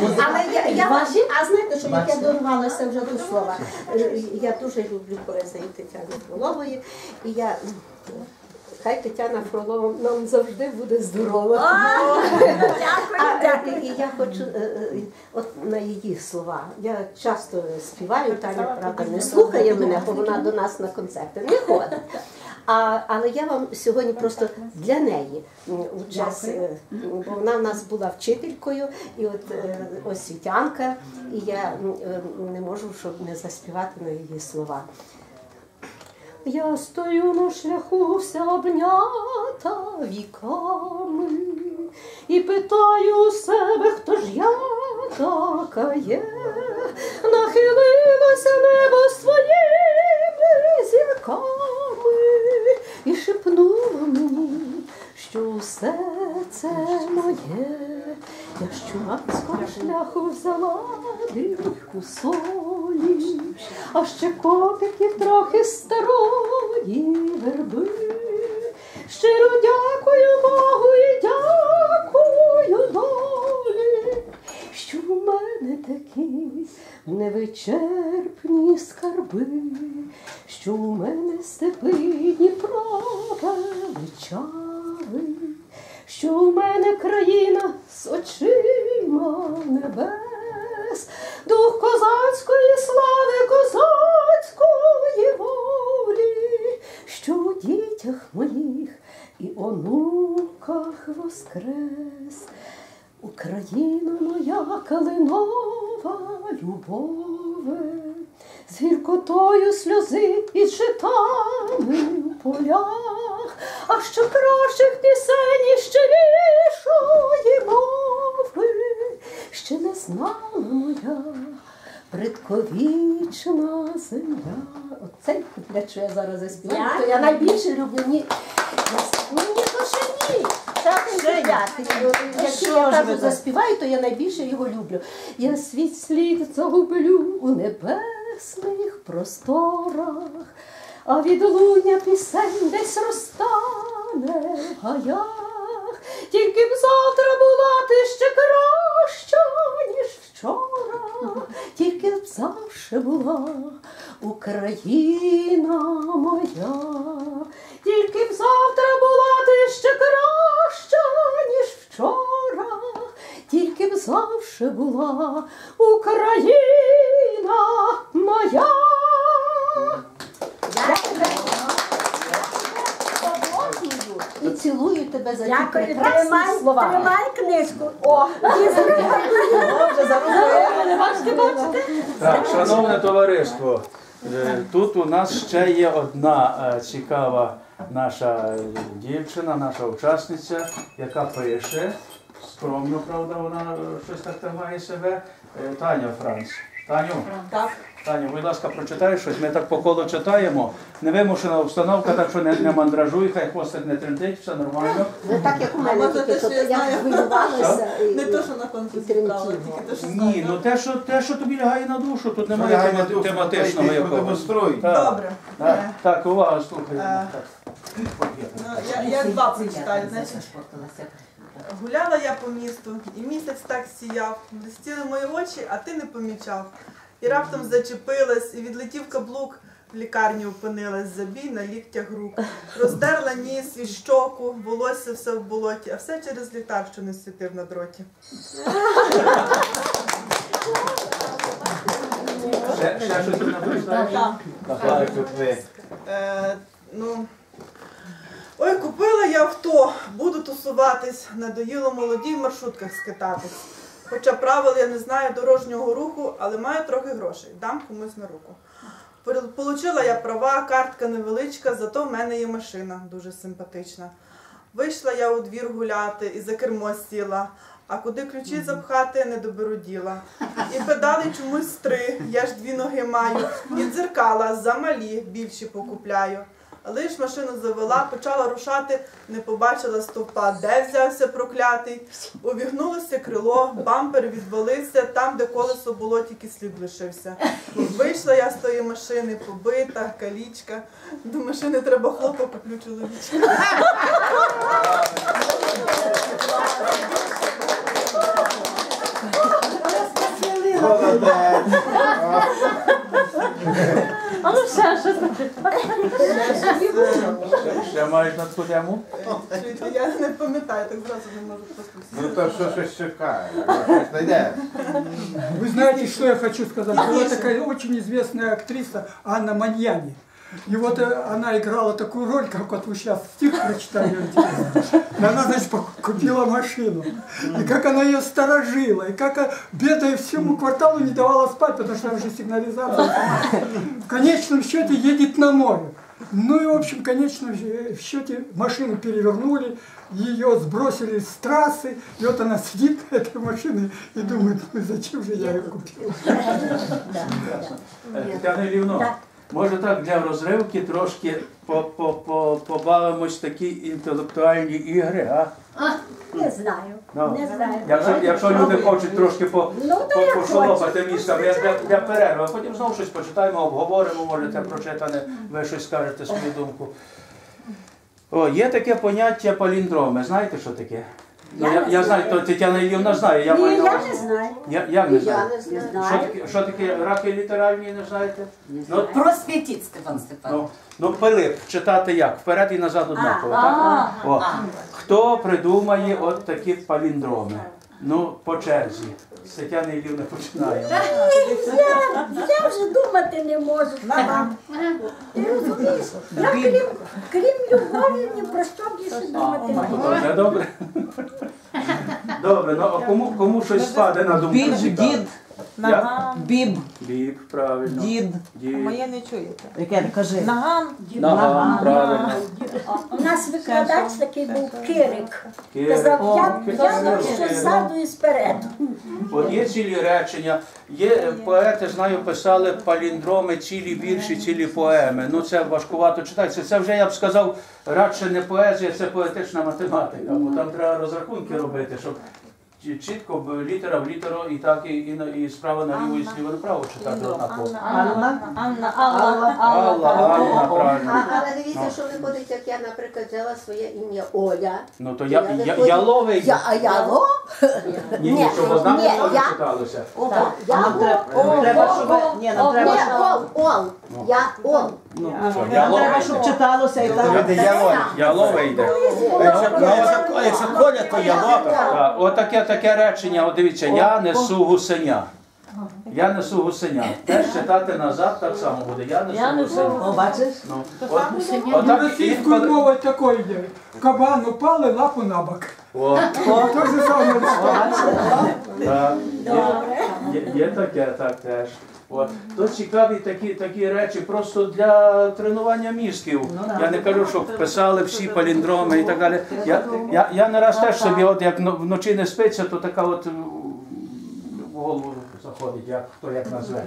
Але я, я а знаєте, що як я дорвалася вже до слова. Е, Я дуже люблю поезію Тетяни Фролової, і я. Хай Тетяна Фролова нам завжди буде здорова. Е, і я хочу е, от на її слова. Я часто співаю, Таня правда не слухає мене, бо вона до нас на концерти не ходить. А, але я вам сьогодні просто для неї у час, е, бо вона в нас була вчителькою і от е, освітянка, і я е, не можу, щоб не заспівати на її слова. Я стою на шляху вся обнята віками і питаю у себе, хто ж я така є. Нахилилося небо усе це моє. Я з чумацького шляху взяла дірку солі, а ще котиків трохи старої верби. Щиро дякую Богу і дякую долі, що в мене такі невичерпні скарби, що у мене степи Дніпро величави, що у мене країна з очима небес, дух козацької слави, козацької волі, що у дітях моїх і онуках воскрес. Україна моя калинова любове, з гіркотою сльози і житами у полях, а що кращих пісень і щирішої мови, ще не знала моя предковічна земля. Оцей куплет, що я зараз заспіваю, то я найбільше люблю. Ні, ну ні, то ще ні. Якщо я кажу заспіваю, то я найбільше його люблю. Я свій слід загублю у небесних просторах, а відлуння пісень десь розтане гаях. Тільки б завтра була ти ще краща, ніж вчора, тільки б завше була Україна моя, тільки б завтра була ти ще краща, ніж вчора, тільки б завше була Україна моя. Я тебе обожнюю і цілую тебе за ті Дякую, прекрасні тримай, слова. тримай книжку. О, Бачите, бачите? Так, шановне товариство, е, тут у нас ще є одна е, цікава наша е, дівчина, наша учасниця, яка пише. Скромно, правда, вона е, щось так тримає себе. Е, Таня Франц. Таню, Так. Таню, будь ласка, прочитай щось. Ми так по колу читаємо. Невимушена обстановка, так що не, не мандражуй, хай хвостик не тремтить, все нормально. Не так, як у мене, може тільки те, що що я я знаю? хвилювалася. і- Не то, що на конкурсі тільки те, що. Ні, ну те, що те, що тобі лягає на душу, тут немає тема- душу, тематичного якогось. Так, Добре. Так, Е, так, увага, слухаємо. Е, Так. Ну, я, я два прочитаю. Значить, гуляла я по місту, і місяць так сіяв. Блистіли мої очі, а ти не помічав. І раптом зачепилась, і відлетів каблук. В лікарні опинилась, забій на ліктях рук. Роздерла ніс і щоку, волосся все в болоті, а все через літак, що не світив на дроті. Ще, щось. Е, ну, ой, купила я авто, буду тусуватись, надоїло молоді в маршрутках скитатись. Хоча правил я не знаю дорожнього руху, але маю трохи грошей, дам комусь на руку. Получила я права, картка невеличка, зато в мене є машина дуже симпатична. Вийшла я у двір гуляти і за кермо сіла, а куди ключі запхати не доберу діла. І педалі чомусь три, я ж дві ноги маю, і дзеркала замалі, більші покупляю. Лиш машину завела, почала рушати, не побачила стовпа, де взявся проклятий. Увігнулося крило, бампер відвалився, там, де колесо було, тільки слід лишився. Вийшла я з тої машини, побита, калічка. До машини треба хлопа, куплю чоловічка. Молодець. А ну ще маєш на цю тему? Я не пам'ятаю, так зразу не можу просто. Ну то що щось чекає, щось знайде. Вы знаете, что я хочу сказать? Была такая очень известная актриса Анна Маньяни. И вот э, она играла такую роль, как вот вы сейчас стих прочитали. И Она, значит, купила машину. И как она ее сторожила. И как, э, бедная, всему кварталу не давала спать, потому что там же сигнализация. В конечном счете едет на море. Ну и, в общем, в конечном э, счете машину перевернули, ее сбросили с трассы, и вот она сидит на этой машине и думает, ну зачем же я ее купил? Е, Тетяна Ілівно, може так для розривки трошки по- по- по- побавимось такі інтелектуальні ігри, а? Не знаю. Ну. Не знаю. Якщо, якщо люди хочуть трошки по, Ну, по, як пошолопати місцями, я для, для перерви, а потім знову щось почитаємо, обговоримо, може це прочитане, ви щось скажете свою думку. О, є таке поняття паліндроми. Знаєте, що таке? Ну, Я я, я знаю, то Тетяна Ілівна знає, я Ні, маю. на я увазі. не знаю. Я, я не знаю? Я не Не знаю. Що знаю. таке, що таке раки літеральні, не знаєте? Ну, Просвітіть, Степан Степан. Ну, ну Пилип, читати як? Вперед і назад однаково, так? А, О. Хто придумає от такі паліндроми? Ну, по черзі. Сетяна Ілівна починає. починаємо. Я, я вже думати не можу. Ти розумієш? Я крім, крім любові ні про що більше думати не можу. Добре, добре. Добре, ну а кому, кому щось спаде на думку? Цікаве? дід, Я? біб, Біб, правильно. дід. Дід. Моє не чуєте. Яке кажи? Наган. Наган, правильно. У нас викладач такий був Кирик. Кирик. Казав, я, я ззаду і спереду. От є цілі речення. Є е, поети, знаю, писали паліндроми, цілі вірші, цілі поеми. Ну це важкувато читається. Це вже я б сказав, радше не поезія, це поетична математика. Бо там треба розрахунки робити, щоб чітко літера в літеру і так і, і, на- і справа наліво, і зліва направо читати однаково. Анна, Анна, Алла, Алла, Анна, А, правильно. але дивіться, що виходить, як я, наприклад, взяла своє ім'я Оля. Ну то я, Я я, яловий. Я, а яло? Ні, ні, щоб ні, однаково я- читалося. Так, я Нам треба, треба, щоб... Ні, нам треба, Ні, щоб... ол, ол. Я ол. Ну, що, Нам яловий. треба, щоб читалося і так. Люди ялові. Яловий йде. Якщо Коля, то ялові. Так, от таке речення, от дивіться, я несу гусеня. Я несу гусеня. Теж читати назад так само буде. Я несу Я несу гусеня. О, бачиш? Ну, от, отак российскую інколи- мову такое идет. Кабан упали, лапу на бок. О, То же самое. так, є, є, є таке, так теж. От. То цікаві такі, такі речі просто для тренування мізків. Я не кажу, щоб писали всі паліндроми і так далі. Я, я, я не раз теж собі, от як вночі не спиться, то така от в голову заходить, як хто як назве.